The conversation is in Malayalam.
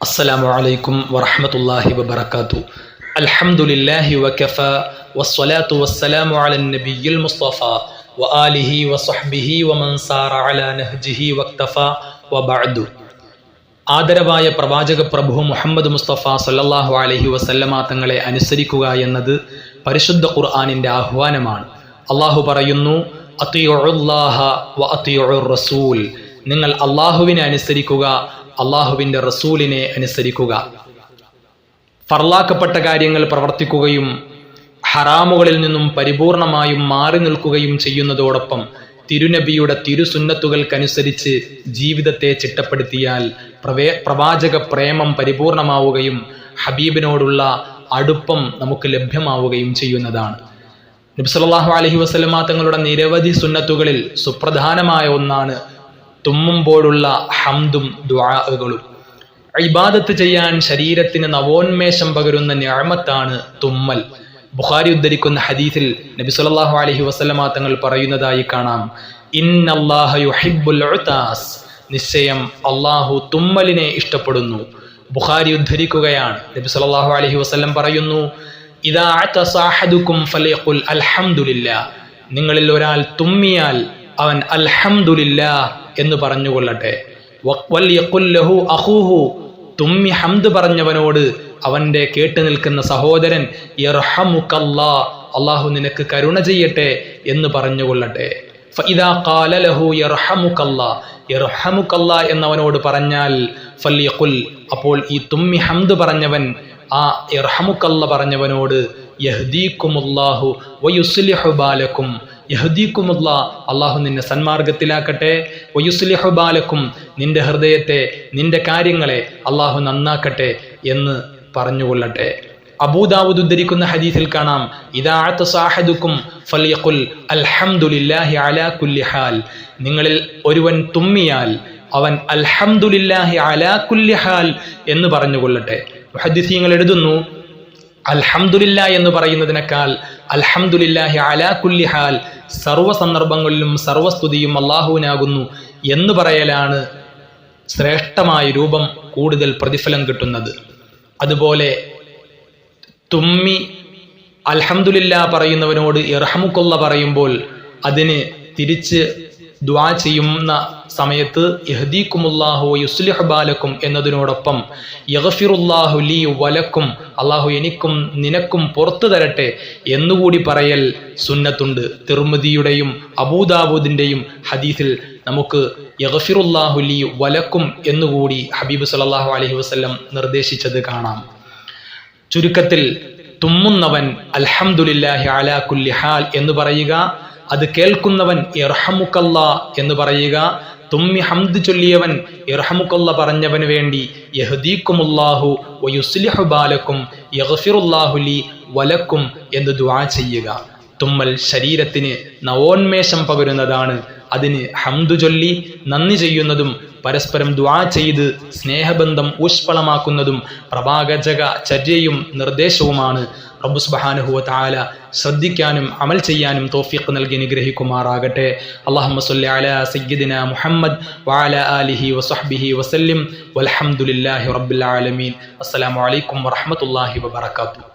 അസ്സലാമു അലൈക്കും വറഹമത്തല്ലാഹി വബർക്കാത്തു അൽഹംദുലില്ലാഹി വകഫ വസ്സലാത്തു വസ്സലാമു അലൻ നബിയിൽ വആലിഹി വസഹ്ബിഹി വമൻ സാറ അലാ നഹ്ജിഹി വക്തഫ വബഅദു ആദരവായ പ്രവാചക പ്രഭു മുഹമ്മദ് മുസ്തഫ സല്ലല്ലാഹു അലൈഹി വസല്ലമ തങ്ങളെ അനുസരിക്കുക എന്നത് പരിശുദ്ധ ഖുർആാനിന്റെ ആഹ്വാനമാണ്. അള്ളാഹു പറയുന്നു അത്തിയൊഴുല്ലാഹ വ റസൂൽ. നിങ്ങൾ അള്ളാഹുവിനെ അനുസരിക്കുക അള്ളാഹുവിന്റെ റസൂലിനെ അനുസരിക്കുക. ഫർലാക്കപ്പെട്ട കാര്യങ്ങൾ പ്രവർത്തിക്കുകയും ഹറാമുകളിൽ നിന്നും പരിപൂർണമായും മാറി നിൽക്കുകയും ചെയ്യുന്നതോടൊപ്പം തിരുനബിയുടെ തിരുസുന്നത്തുകൾക്കനുസരിച്ച് ജീവിതത്തെ ചിട്ടപ്പെടുത്തിയാൽ പ്രവേ പ്രവാചക പ്രേമം പരിപൂർണമാവുകയും ഹബീബിനോടുള്ള അടുപ്പം നമുക്ക് ലഭ്യമാവുകയും ചെയ്യുന്നതാണ്. നബ്സലാഹു അലഹി വസ്ലമ തങ്ങളുടെ നിരവധി സുന്നത്തുകളിൽ സുപ്രധാനമായ ഒന്നാണ് തുമ്മുമ്പോഴുള്ള ഹംദും ദുആകളും. ഇബാദത്ത് ചെയ്യാൻ ശരീരത്തിന് നവോന്മേഷം പകരുന്ന ഞാമത്താണ് തുമ്മൽ. ബുഖാരി ഉദ്ധരിക്കുന്ന ഹദീസിൽ നബി സല്ലല്ലാഹു അലൈഹി വസല്ലമ തങ്ങൾ പറയുന്നതായി കാണാം. ഇന്നല്ലാഹു യുഹിബ്ബുൽ ഉതാസ്. നിശ്ചയം അള്ളാഹു തുമ്മലിനെ ഇഷ്ടപ്പെടുന്നു. ബുഖാരി ഉദ്ധരിക്കുകയാണ്. നബി സല്ലല്ലാഹു അലൈഹി വസല്ലം പറയുന്നു ഫലയഖുൽ അൽഹംദുലില്ലാ. നിങ്ങളിൽ ഒരാൾ തുമ്മിയാൽ അവൻ അൽഹംദുലില്ലാ എന്ന് പറഞ്ഞുകൊള്ളട്ടെ. വല്യഖുല്ലഹു അഹൂഹു. തുമ്മി ഹംദ് പറഞ്ഞവനോട് അവന്റെ കേട്ടു നിൽക്കുന്ന സഹോദരൻ യർഹമുക്കല്ലാ അള്ളാഹു നിനക്ക് കരുണ ചെയ്യട്ടെ എന്ന് പറഞ്ഞുകൊള്ളട്ടെ. ഫഇദാ ഖാല ലഹു യർഹമുക്കല്ലാ. യർഹമുക്കല്ലാ എന്നവനോട് പറഞ്ഞാൽ ഫല്യഖുൽ അപ്പോൾ ഈ തുമ്മി ഹംദ് പറഞ്ഞവൻ ആ ഇർഹമുക്കല്ല പറഞ്ഞവനോട് യഹ്ദീക്കുമുല്ലാഹു വയുസ്ലിഹു ബാലക്കും യഹദീക്കുമുള്ള അള്ളാഹു നിന്നെ സന്മാർഗത്തിലാക്കട്ടെ. വയുസ്ലിഹു ബാലക്കും നിന്റെ ഹൃദയത്തെ നിന്റെ കാര്യങ്ങളെ അള്ളാഹു നന്നാക്കട്ടെ എന്ന് പറഞ്ഞുകൊള്ളട്ടെ. അബൂദാവുദ് ഉദ്ധരിക്കുന്ന ഹദീസിൽ കാണാം ഇതാഅത്ത സാഹദുക്കും ഫലിയഖുൽ അൽഹംദുലില്ലാഹി അലാ കുല്ലി ഹാൽ. നിങ്ങളിൽ ഒരുവൻ തുമ്മിയാൽ അവൻ അൽഹംദുലില്ലാഹി അലാ കുല്ലി ഹാൽ എന്ന് പറഞ്ഞുകൊള്ളട്ടെ. ഹദീസിങ്ങൾ എഴുതുന്നു അൽഹംദുലില്ല എന്ന് പറയുന്നതിനേക്കാൾ അൽഹംദുലില്ലാഹി അലാ കുല്ലി ഹാൽ സർവ സന്ദർഭങ്ങളിലും സർവസ്തുതിയും അള്ളാഹുവിനാകുന്നു എന്ന് പറയലാണ് ശ്രേഷ്ഠമായ രൂപം കൂടുതൽ പ്രതിഫലം കിട്ടുന്നത്. അതുപോലെ തുമ്മി അൽഹംദുലില്ല പറയുന്നവനോട് ഇറഹമുക്കൊള്ള പറയുമ്പോൾ അതിന് തിരിച്ച് ദ്വാ ചെയ്യുന്ന സമയത്ത് യഹദീക്കുമുല്ലാഹു ബാലക്കും എന്നതിനോടൊപ്പം യഗഫിറുല്ലാഹു ലീ വലക്കും അള്ളാഹു എനിക്കും നിനക്കും പുറത്തു തരട്ടെ എന്നുകൂടി പറയൽ സുന്നത്തുണ്ട്. തിർമതിയുടെയും അബൂദാബൂദിന്റെയും ഹദീസിൽ നമുക്ക് യഗഫിറുല്ലാഹു ലീ വലക്കും എന്നുകൂടി ഹബീബ് സലാഹു അലഹി വസ്ലം നിർദ്ദേശിച്ചത് കാണാം. ചുരുക്കത്തിൽ തുമ്മുന്നവൻ അൽഹംദുലില്ലാഹി അലാ കുല്ലി ഹാൽ എന്ന് പറയുക അത് കേൾക്കുന്നവൻ ഇർഹമുക്കല്ല എന്ന് പറയുക. തുമ്മി ഹംദ് ചൊല്ലിയവൻ ഇർഹമുക്കല്ല പറഞ്ഞവന് വേണ്ടി യഹദീക്കുമുല്ലാഹു വയുസ്ലിഹു ബാലക്കും യഹഫിറുല്ലാഹുലി വലക്കും എന്ന് ദുആ ചെയ്യുക. തുമ്മൽ ശരീരത്തിന് നവോന്മേഷം പകരുന്നതാണ്. അതിന് ഹംദു ചൊല്ലി നന്ദി ചെയ്യുന്നതും പരസ്പരം ദ്വാ ചെയ്ത് സ്നേഹബന്ധം ഊഷ്പളമാക്കുന്നതും പ്രഭാകജക ചര്യയും നിർദ്ദേശവുമാണ്. റബ്ബു സുബ്ഹാനഹു താല ശ്രദ്ധിക്കാനും അമൽ ചെയ്യാനും തോഫിക്ക് നൽകി അനുഗ്രഹിക്കുമാറാകട്ടെ. അള്ളാഹു സല്ലി അല സയ്യിദിന മുഹമ്മദ് വാല ആലിഹി വസഹ്ബിഹി വസല്ലിം. വലഹമുല്ലാഹി റബ്ബിൽ ആലമീൻ. അസ്സലാമു അലൈക്കും വറഹ്മത്തുള്ളാഹി വബറകാതുഹു.